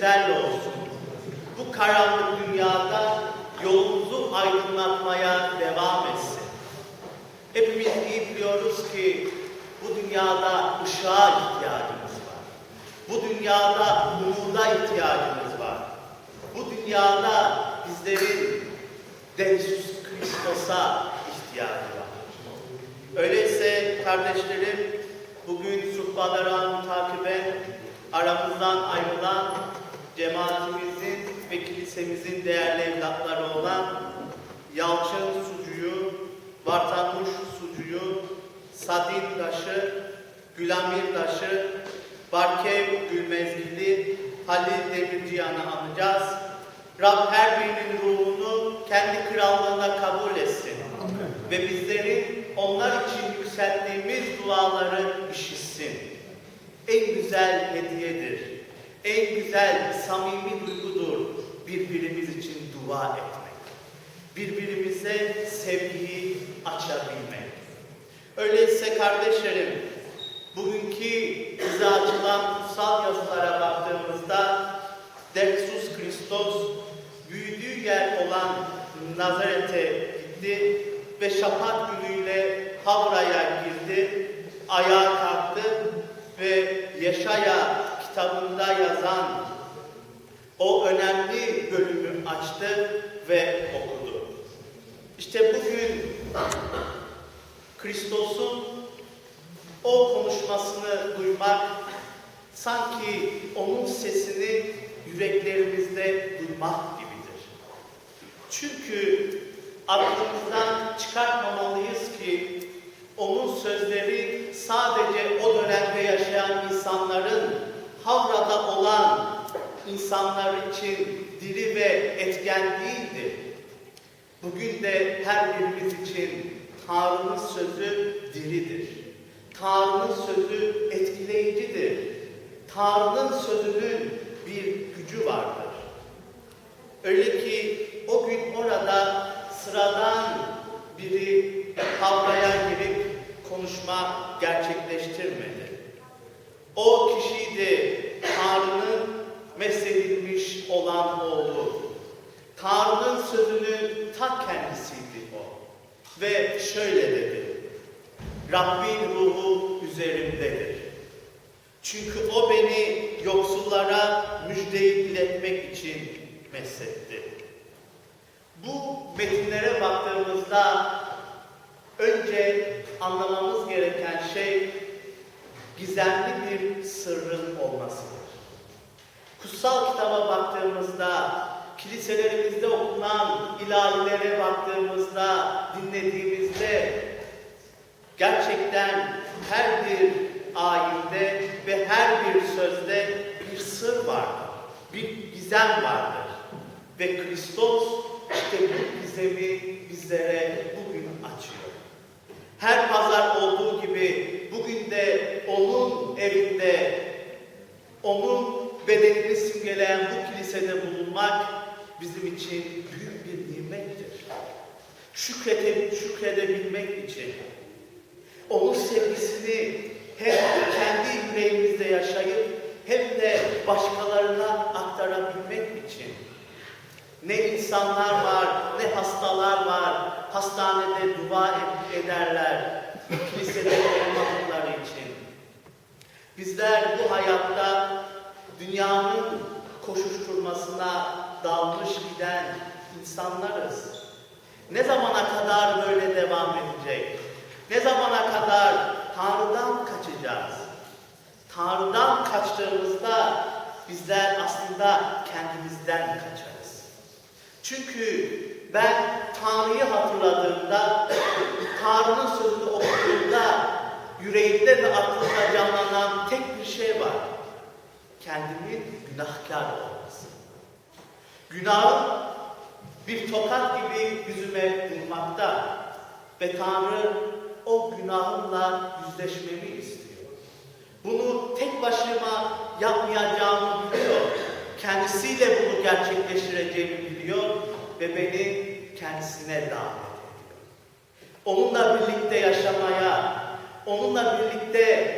bizlerle olsun. Bu karanlık dünyada yolumuzu aydınlatmaya devam etsin. Hepimiz iyi biliyoruz ki bu dünyada ışığa ihtiyacımız var. Bu dünyada umuda ihtiyacımız var. Bu dünyada bizlerin de İsus Kristos'a ihtiyacı var. Öyleyse kardeşlerim bugün Suhbadaran takiben aramızdan ayrılan cemaatimizin ve kilisemizin değerli evlatları olan Yalçın Sucu'yu, Vartanmuş Sucu'yu, Sadin Daşı, Gülamir Daşı, Barkev Gülmezgili, Halil Demirciyan'ı anacağız. Rab her birinin ruhunu kendi krallığına kabul etsin. Ve bizlerin onlar için yükselttiğimiz duaları işitsin. En güzel hediyedir. En güzel samimi duygudur birbirimiz için dua etmek. Birbirimize sevgiyi açabilmek. Öyleyse kardeşlerim, bugünkü bize açılan kutsal yazılara baktığımızda Dexus Christos büyüdüğü yer olan Nazaret'e gitti ve şafak günüyle Havra'ya girdi, ayağa kalktı ve Yaşaya kitabında yazan o önemli bölümü açtı ve okudu. İşte bugün Kristos'un o konuşmasını duymak, sanki onun sesini yüreklerimizde duymak gibidir. Çünkü aklımızdan çıkartmamalıyız ki onun sözleri sadece o dönemde yaşayan insanların Havra'da olan insanlar için diri ve etken değildi. Bugün de her birimiz için Tanrı'nın sözü diridir. Tanrı'nın sözü etkileyicidir. Tanrı'nın sözünün bir gücü vardır. Öyle ki o gün orada sıradan biri havraya girip konuşma gerçekleştirmedi. O kişiydi Tanrı'nın mesedilmiş olan oğlu. Tanrı'nın sözünün ta kendisiydi o. Ve şöyle dedi. Rabbin ruhu üzerimdedir. Çünkü o beni yoksullara müjdeyi iletmek için mesetti. Bu metinlere baktığımızda önce anlamamız gereken şey gizemli bir sırrın olmasıdır. Kutsal kitaba baktığımızda, kiliselerimizde okunan ilahilere baktığımızda, dinlediğimizde gerçekten her bir ayinde ve her bir sözde bir sır vardır. Bir gizem vardır. Ve Kristos işte bu gizemi bizlere bugün açıyor. Her pazar olduğu gibi bugün de onun evinde, onun bedenini simgeleyen bu kilisede bulunmak bizim için büyük bir nimettir. Şükrede, şükredebilmek için onun sevgisini hem kendi yüreğimizde yaşayıp hem de başkalarına aktarabilmek için. Ne insanlar var, ne hastalar var, hastanede dua ed- ederler, kilisede olmadıkları için. Bizler bu hayatta dünyanın koşuşturmasına dalmış giden insanlarız. Ne zamana kadar böyle devam edecek? Ne zamana kadar Tanrı'dan kaçacağız? Tanrı'dan kaçtığımızda bizler aslında kendimizden kaçarız. Çünkü ben Tanrı'yı hatırladığımda, Tanrı'nın sözünü okuduğumda yüreğimde ve aklımda canlanan tek bir şey var. Kendimin günahkar olması. Günahın bir tokat gibi yüzüme vurmakta ve Tanrı o günahımla yüzleşmemi istiyor. Bunu tek başıma yapmayacağımı biliyor. kendisiyle bunu gerçekleştireceğimi biliyor ve beni kendisine davet ediyor. Onunla birlikte yaşamaya, onunla birlikte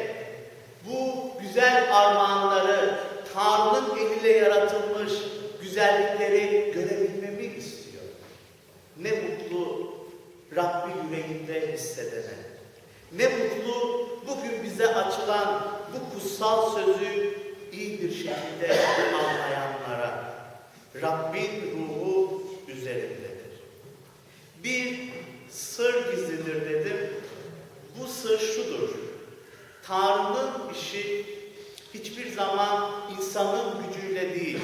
bu güzel armağanları, Tanrı'nın eliyle yaratılmış güzellikleri görebilmemi istiyor. Ne mutlu Rabbi yüreğinde hissedene. Ne mutlu bugün bize açılan bu kutsal sözü iyi bir şekilde anlayanlara. Rabbin ruhu üzerindedir. Bir sır gizlidir dedim. Bu sır şudur. Tanrı'nın işi hiçbir zaman insanın gücüyle değil,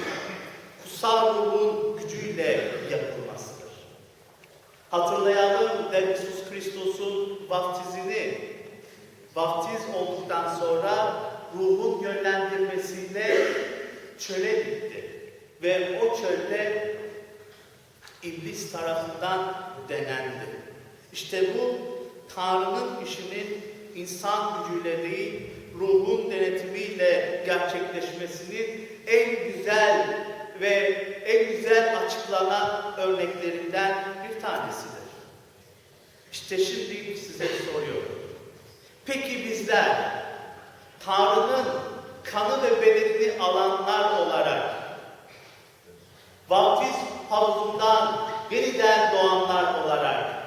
kutsal ruhun gücüyle yapılmasıdır. Hatırlayalım da İsus Kristos'un vaftizini, vaftiz olduktan sonra ruhun yönlendirmesiyle çöle gitti. Ve o çölde iblis tarafından denendi. İşte bu Tanrı'nın işinin insan gücüyle değil, ruhun denetimiyle gerçekleşmesinin en güzel ve en güzel açıklanan örneklerinden bir tanesidir. İşte şimdi size soruyorum. Peki bizler Tanrı'nın kanı ve bedenini alanlar olarak vaftiz havuzundan yeniden doğanlar olarak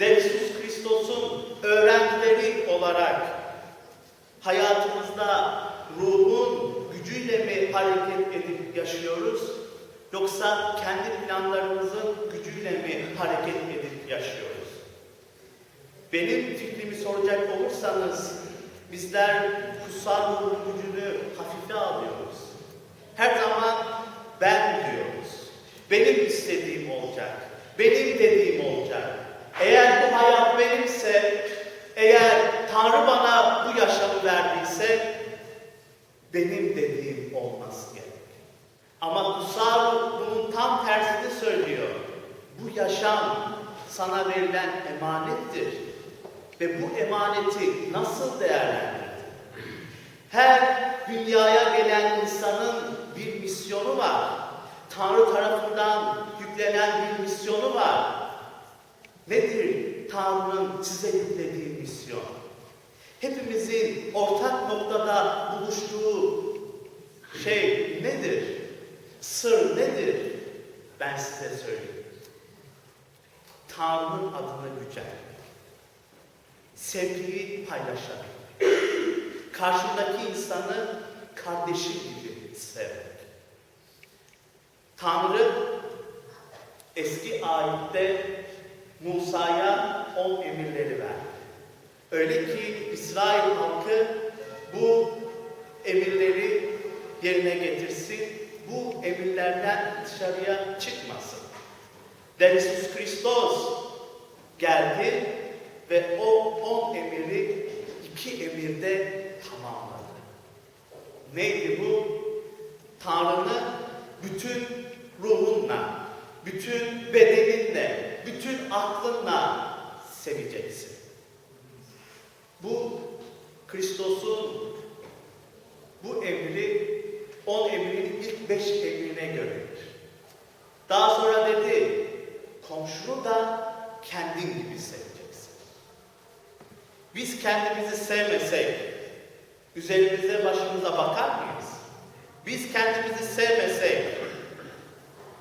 ve İsus Kristos'un öğrencileri olarak hayatımızda ruhun gücüyle mi hareket edip yaşıyoruz? Yoksa kendi planlarımızın gücüyle mi hareket edip yaşıyoruz? Benim fikrimi soracak olursanız bizler kutsal ruhun gücünü hafife alıyoruz. Her zaman ben diyoruz. Benim istediğim olacak. Benim dediğim olacak. Eğer bu hayat benimse, eğer Tanrı bana bu yaşamı verdiyse, benim dediğim olması gerek. Ama kutsal bunun tam tersini söylüyor. Bu yaşam sana verilen emanettir. Ve bu emaneti nasıl değerlendirdin? Her dünyaya gelen insanın bir misyonu var. Tanrı tarafından yüklenen bir misyonu var. Nedir Tanrı'nın size yüklediği misyon? Hepimizin ortak noktada buluştuğu şey nedir? Sır nedir? Ben size söyleyeyim. Tanrı'nın adını yüceltmek. Sevgiyi paylaşarak. Karşındaki insanı kardeşi gibi sevmek. Tanrı eski ayette Musa'ya on emirleri verdi. Öyle ki İsrail halkı bu emirleri yerine getirsin, bu emirlerden dışarıya çıkmasın. İsus Kristos geldi ve o on emiri iki emirde tamamladı. Neydi bu? Tanrı'nı bütün ruhunla, bütün bedeninle, bütün aklınla seveceksin. Bu Kristos'un bu emri on emrinin ilk beş emrine göredir. Daha sonra dedi, komşunu da kendin gibi seveceksin. Biz kendimizi sevmesek, üzerimize başımıza bakar mıyız? Biz kendimizi sevmesek,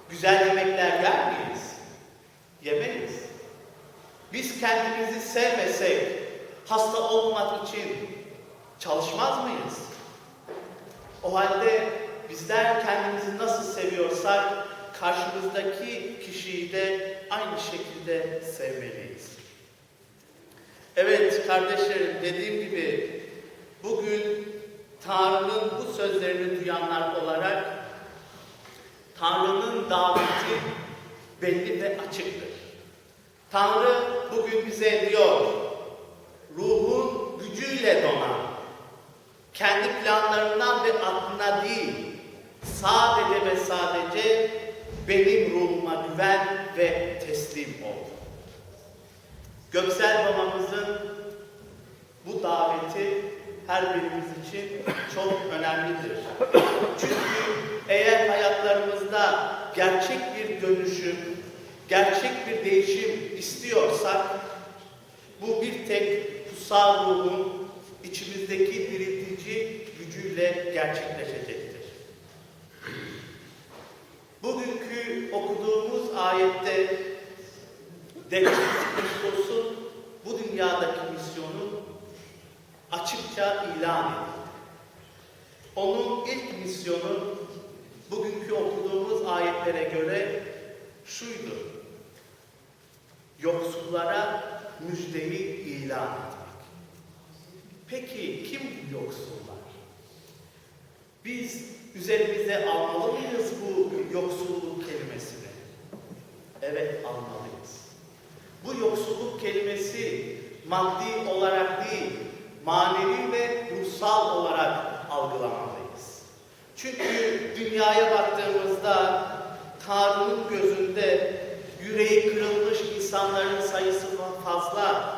güzel yemekler yer miyiz? Yemeyiz. Biz kendimizi sevmesek, hasta olmak için çalışmaz mıyız? O halde bizler kendimizi nasıl seviyorsak, karşımızdaki kişiyi de aynı şekilde sevmeliyiz. Evet kardeşlerim dediğim gibi bugün Tanrı'nın bu sözlerini duyanlar olarak Tanrı'nın daveti belli ve açıktır. Tanrı bugün bize diyor, ruhun gücüyle donan, kendi planlarından ve aklına değil, sadece ve sadece benim ruhuma güven ve teslim ol. Göksel babamızın bu daveti her birimiz için çok önemlidir. Çünkü eğer gerçek bir dönüşüm, gerçek bir değişim istiyorsak bu bir tek kutsal ruhun içimizdeki diriltici gücüyle gerçekleşecektir. Bugünkü okuduğumuz ayette de Kristos'un bu dünyadaki misyonu açıkça ilan edildi. Onun ilk misyonu bugünkü okuduğumuz ayetlere göre şuydu. Yoksullara müjdeyi ilan etmek. Peki kim yoksullar? Biz üzerimize almalı mıyız bu yoksulluk kelimesini? Evet almalıyız. Bu yoksulluk kelimesi maddi olarak değil, manevi ve ruhsal olarak algılamalıyız. Çünkü dünyaya baktığımızda Tanrı'nın gözünde yüreği kırılmış insanların sayısı fazla,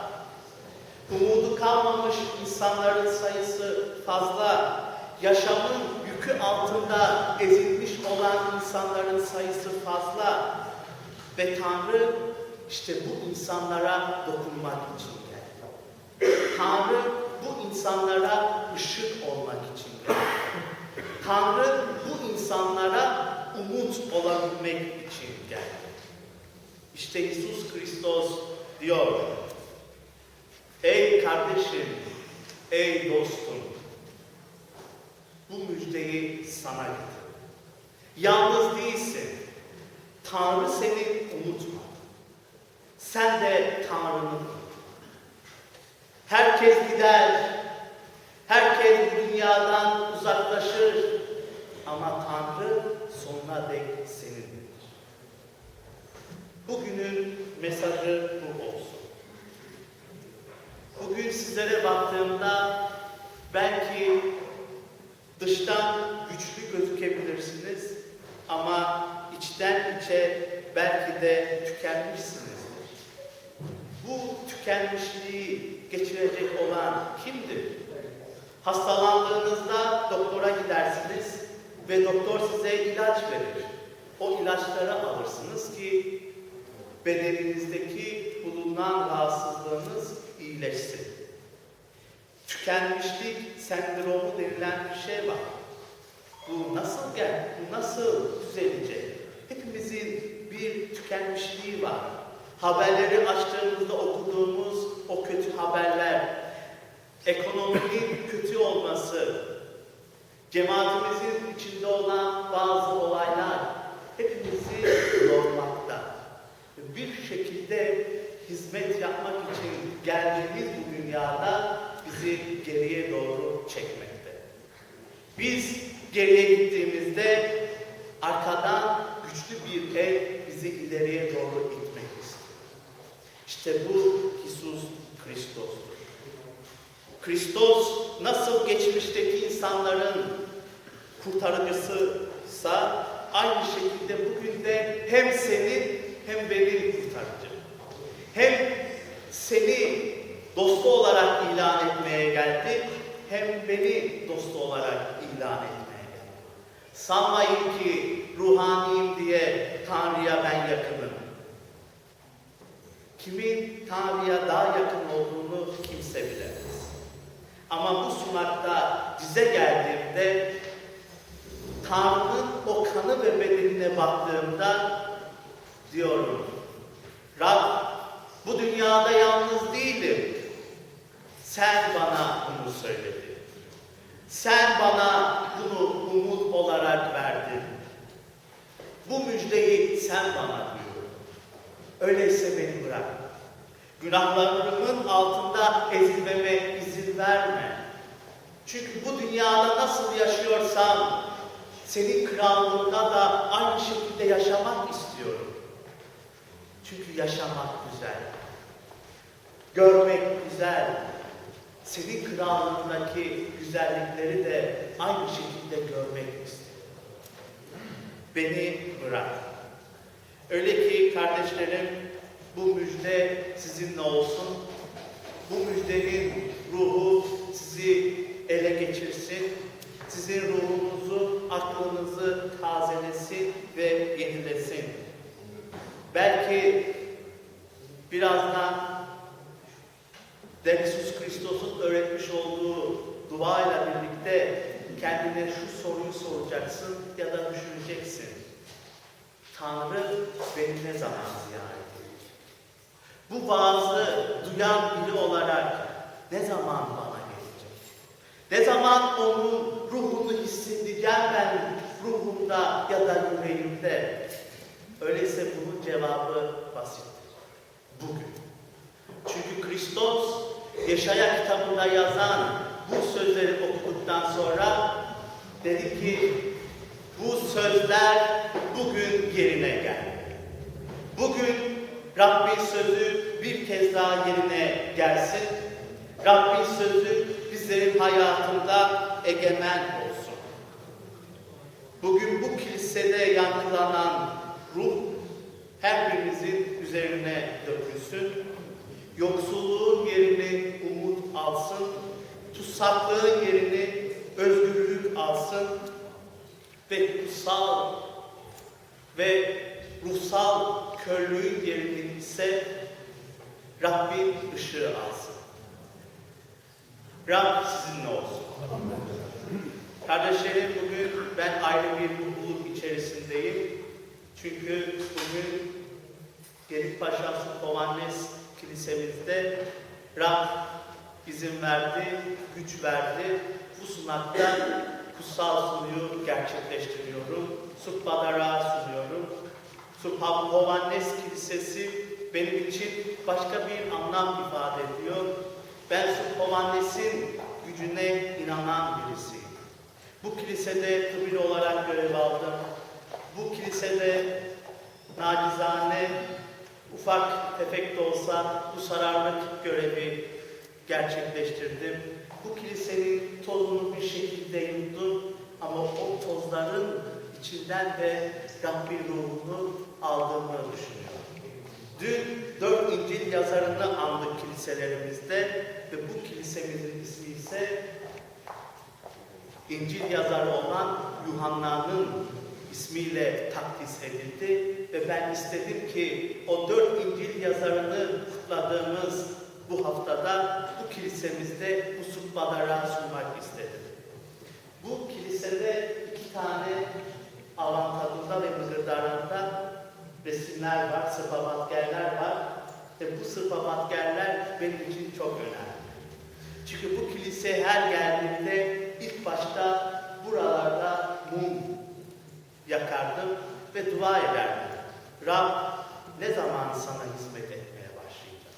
umudu kalmamış insanların sayısı fazla, yaşamın yükü altında ezilmiş olan insanların sayısı fazla ve Tanrı işte bu insanlara dokunmak için geldi. Tanrı bu insanlara ışık olmak için geldi. Tanrı bu insanlara umut olabilmek için geldi. İşte İsus Kristos diyor, Ey kardeşim, ey dostum, bu müjdeyi sana getirdim. Yalnız değilsin. Tanrı seni unutmadı. Sen de Tanrı'nı unutma. Herkes gider. Herkes bu dünyadan uzaklaşır. Ama Tanrı sonuna dek senindir. Bugünün mesajı bu olsun. Bugün sizlere baktığımda belki dıştan güçlü gözükebilirsiniz ama içten içe belki de tükenmişsinizdir. Bu tükenmişliği geçirecek olan kimdir? Hastalandığınızda doktora gidersiniz ve doktor size ilaç verir. O ilaçları alırsınız ki bedeninizdeki bulunan rahatsızlığınız iyileşsin. Tükenmişlik sendromu denilen bir şey var. Bu nasıl gel, bu nasıl düzelecek? Hepimizin bir tükenmişliği var. Haberleri açtığımızda okuduğumuz o kötü haberler, ekonominin kötü olması, cemaatimizin içinde olan bazı olaylar hepimizi yormakta. Bir şekilde hizmet yapmak için geldiğimiz bu dünyada bizi geriye doğru çekmekte. Biz geriye gittiğimizde arkadan güçlü bir el bizi ileriye doğru itmek istiyor. İşte bu Jesus Kristos'tur. Kristos nasıl geçmişteki insanların kurtarıcısıysa aynı şekilde bugün de hem senin hem benim kurtarıcı. Hem seni dostu olarak ilan etmeye geldi, hem beni dostu olarak ilan etmeye geldi. Sanmayın ki ruhaniyim diye Tanrı'ya ben yakınım. Kimin Tanrı'ya daha yakın olduğunu kimse bilemez. Ama bu sunakta bize geldiğimde Tanrı'nın o kanı ve bedenine baktığımda diyorum. Rab bu dünyada yalnız değilim. Sen bana bunu söyledin. Sen bana bunu umut olarak verdin. Bu müjdeyi sen bana duyurdun. Öyleyse beni bırak. Günahlarımın altında ezilmeme izin verme. Çünkü bu dünyada nasıl yaşıyorsam senin krallığında da aynı şekilde yaşamak istiyorum. Çünkü yaşamak güzel. Görmek güzel. Senin krallığındaki güzellikleri de aynı şekilde görmek istiyorum. Beni bırak. Öyle ki kardeşlerim bu müjde sizinle olsun. Bu müjdenin ruhu sizi ele geçirsin. Sizin ruhunuzu, aklınızı tazelesin ve yenilesin. Belki birazdan de Jesus Kristos'un öğretmiş olduğu duayla birlikte kendine şu soruyu soracaksın ya da düşüneceksin. Tanrı beni ne zaman ziyaret edecek? Bu vaazı duyan biri olarak ne zaman bana gelecek? Ne zaman onun ruhunu hissedeceğim ben ruhumda ya da yüreğimde? Öyleyse bunun cevabı basittir. Bugün. Çünkü Kristos Yaşaya kitabında yazan bu sözleri okuduktan sonra dedi ki bu sözler bugün yerine geldi. Bugün Rabbin sözü bir kez daha yerine gelsin. Rabbin sözü bizlerin hayatında egemen olsun. Bugün bu kilisede yankılanan ruh her birimizin üzerine dökülsün. Yoksulluğun yerini umut alsın. Tutsaklığın yerini özgürlük alsın. Ve kutsal ve ruhsal körlüğün yerini ise Rabbin ışığı alsın. Rab sizinle olsun. Kardeşlerim bugün ben ayrı bir mutluluk içerisindeyim. Çünkü bugün Gedikpaşa Kovannes Kilisemizde Rab izin verdi, güç verdi. Bu sunakta kutsal sunuyu gerçekleştiriyorum. Subhadara sunuyorum. Kovannes Kilisesi benim için başka bir anlam ifade ediyor. Ben Subhovannes'in gücüne inanan birisiyim. Bu kilisede tıbbi olarak görev aldım. Bu kilisede nacizane, ufak tefek de olsa bu sararlık görevi gerçekleştirdim. Bu kilisenin tozunu bir şekilde yuttum ama o tozların içinden de Rabbin ruhunu aldığımı düşünüyorum. Dün dört İncil yazarını andık kiliselerimizde ve bu kilisemizin ismi ise İncil yazarı olan Yuhanna'nın ismiyle takdis edildi ve ben istedim ki o dört İncil yazarını kutladığımız bu haftada kilisemizde bu sutbalara sunmak istedim. Bu kilisede iki tane avantadında ve mızırdarında resimler var, sırpavatgerler var ve bu sırpavatgerler benim için çok önemli. Çünkü bu kilise her geldiğimde ilk başta buralarda mum yakardım ve dua ederdim. Rab ne zaman sana hizmet etmeye başlayacağım?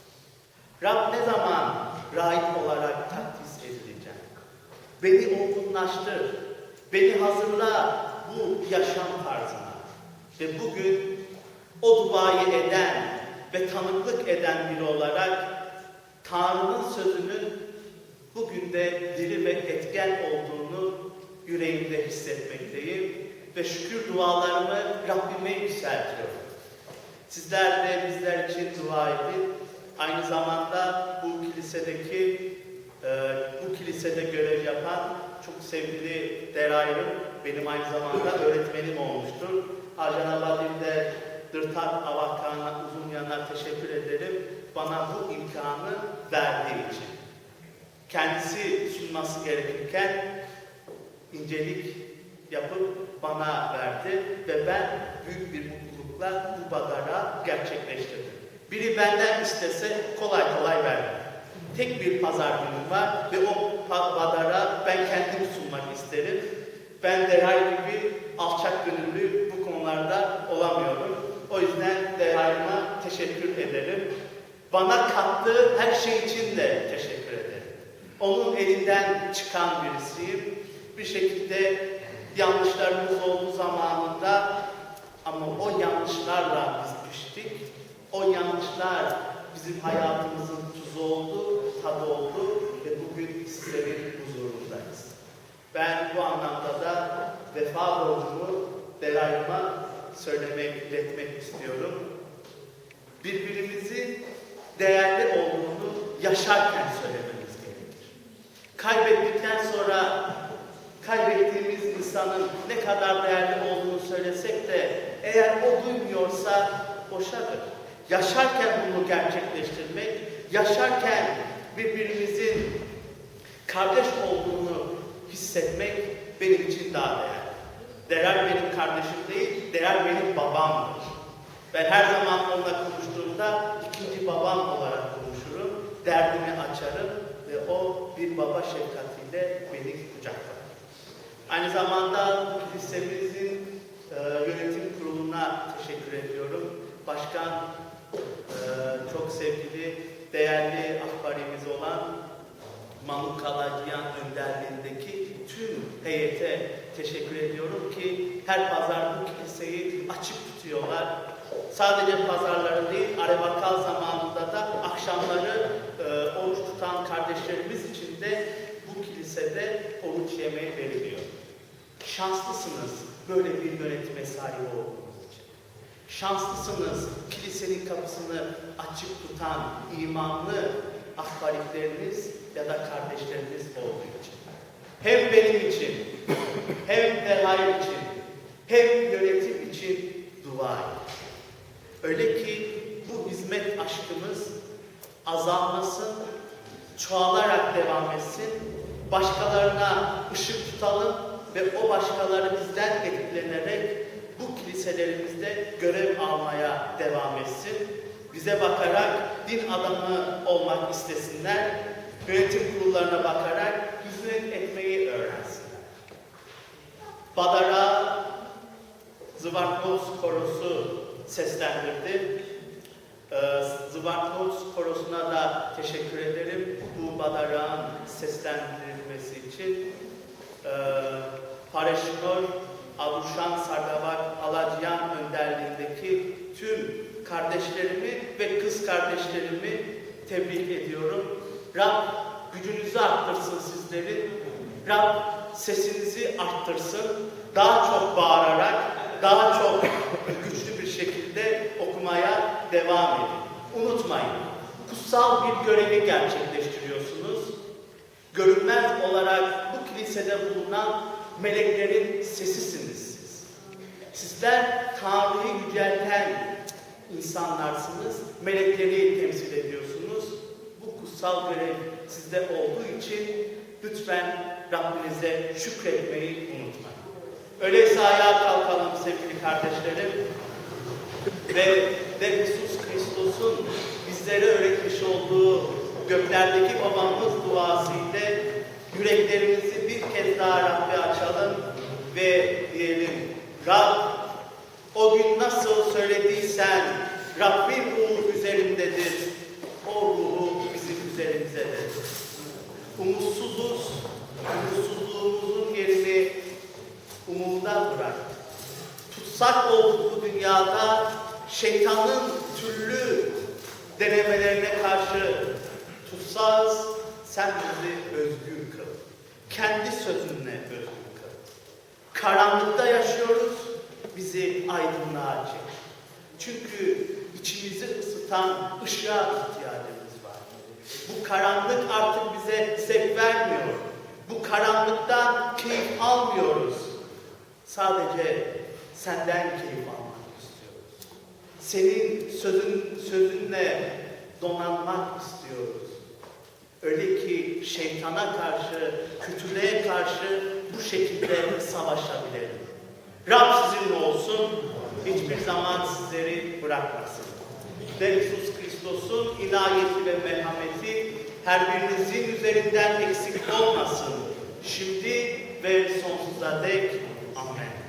Rab ne zaman rahip olarak takdis edileceğim? Beni olgunlaştır, beni hazırla bu yaşam tarzına. Ve bugün o duayı eden ve tanıklık eden biri olarak Tanrı'nın sözünün bugün de diri ve etken olduğunu yüreğimde hissetmekteyim ve şükür dualarımı Rabbime yükseltiyorum. Sizler de bizler için dua edin. Aynı zamanda bu kilisedeki, e, bu kilisede görev yapan çok sevgili Derayım, benim aynı zamanda öğretmenim olmuştur. Ajana Badim'de Dırtak Avakan'a uzun yana teşekkür ederim. Bana bu imkanı verdiği için. Kendisi sunması gerekirken incelik yapıp bana verdi ve ben büyük bir mutlulukla bu badara gerçekleştirdim. Biri benden istese kolay kolay vermem. Tek bir pazar günüm var ve o pa- badara ben kendim sunmak isterim. Ben Deray gibi alçak gönüllü bu konularda olamıyorum. O yüzden Deray'ıma teşekkür ederim. Bana kattığı her şey için de teşekkür ederim. Onun elinden çıkan birisiyim. Bir şekilde yanlışlarımız olduğu zamanında ama o yanlışlarla biz piştik. O yanlışlar bizim hayatımızın tuzu oldu, tadı oldu ve bugün sizlerin huzurundayız. Ben bu anlamda da vefa borcumu Deray'ıma söylemek, iletmek istiyorum. Birbirimizi değerli olduğunu yaşarken söylememiz gerekir. Kaybettikten sonra kaybettiğimiz insanın ne kadar değerli olduğunu söylesek de eğer o duymuyorsa boşadır. Yaşarken bunu gerçekleştirmek, yaşarken birbirimizin kardeş olduğunu hissetmek benim için daha değerli. Değer benim kardeşim değil, değer benim babamdır. Ben her zaman onunla konuştuğumda ikinci babam olarak konuşurum, derdimi açarım ve o bir baba şefkatiyle beni kucaklar. Aynı zamanda bu kilisemizin e, yönetim kuruluna teşekkür ediyorum. Başkan e, çok sevgili, değerli ahbarimiz olan Mahmut Kalacıyan önderliğindeki tüm heyete teşekkür ediyorum ki her pazar bu kiliseyi açık tutuyorlar. Sadece pazarları değil, Arebakal zamanında da akşamları e, oruç tutan kardeşlerimiz için de bu kilisede oruç yemeği veriliyor. Şanslısınız böyle bir yönetime sahip olduğunuz için. Şanslısınız kilisenin kapısını açık tutan imanlı ahbarikleriniz ya da kardeşleriniz olduğu için. Hem benim için, hem Derhayr için, hem yönetim için dua edin. Öyle ki bu hizmet aşkımız azalmasın, çoğalarak devam etsin, başkalarına ışık tutalım ve o başkaları bizden etkilenerek bu kiliselerimizde görev almaya devam etsin. Bize bakarak din adamı olmak istesinler, yönetim kurullarına bakarak hizmet etmeyi öğrensinler. Badara Zıvartnoz korosu seslendirdi. Ee, Zıvartnoz korosuna da teşekkür ederim bu Badara'nın seslendirilmesi için. Ee, Pareşnor Aduşan Sardavak Alacyan önderliğindeki tüm kardeşlerimi ve kız kardeşlerimi tebrik ediyorum. Rab gücünüzü arttırsın sizlerin. Rab sesinizi arttırsın. Daha çok bağırarak, daha çok güçlü bir şekilde okumaya devam edin. Unutmayın, kutsal bir görevi gerçekleştiriyorsunuz. Görünmez olarak bu kilisede bulunan meleklerin sesisiniz siz. Sizler Tanrı'yı yücelten insanlarsınız. Melekleri temsil ediyorsunuz. Bu kutsal görev sizde olduğu için lütfen Rabbinize şükretmeyi unutmayın. Öyleyse ayağa kalkalım sevgili kardeşlerim. Ve ve Jesus Kristos'un bizlere öğretmiş olduğu göklerdeki babamız duası ile yüreklerimizi bir kez daha Rabbe açalım ve diyelim Rab o gün nasıl söylediysen Rabbin ruhu üzerimdedir. O ruhu bizim üzerimizdedir. Umutsuzuz, umutsuzluğumuzun yerini umuda bırak. Tutsak olduk bu dünyada şeytanın türlü denemelerine karşı tutsaz sen bizi özgür kıl. Kendi sözünle özgür kıl. Karanlıkta yaşıyoruz, bizi aydınlığa çek. Çünkü içimizi ısıtan ışığa ihtiyacımız var. Bu karanlık artık bize zevk vermiyor. Bu karanlıktan keyif almıyoruz. Sadece senden keyif almak istiyoruz. Senin sözün, sözünle donanmak istiyoruz. Öyle ki şeytana karşı, kötülüğe karşı bu şekilde savaşabilelim. Rab sizinle olsun, hiçbir zaman sizleri bırakmasın. Ve Jesus Kristos'un inayeti ve merhameti her birinizin üzerinden eksik olmasın. Şimdi ve sonsuza dek. Amen.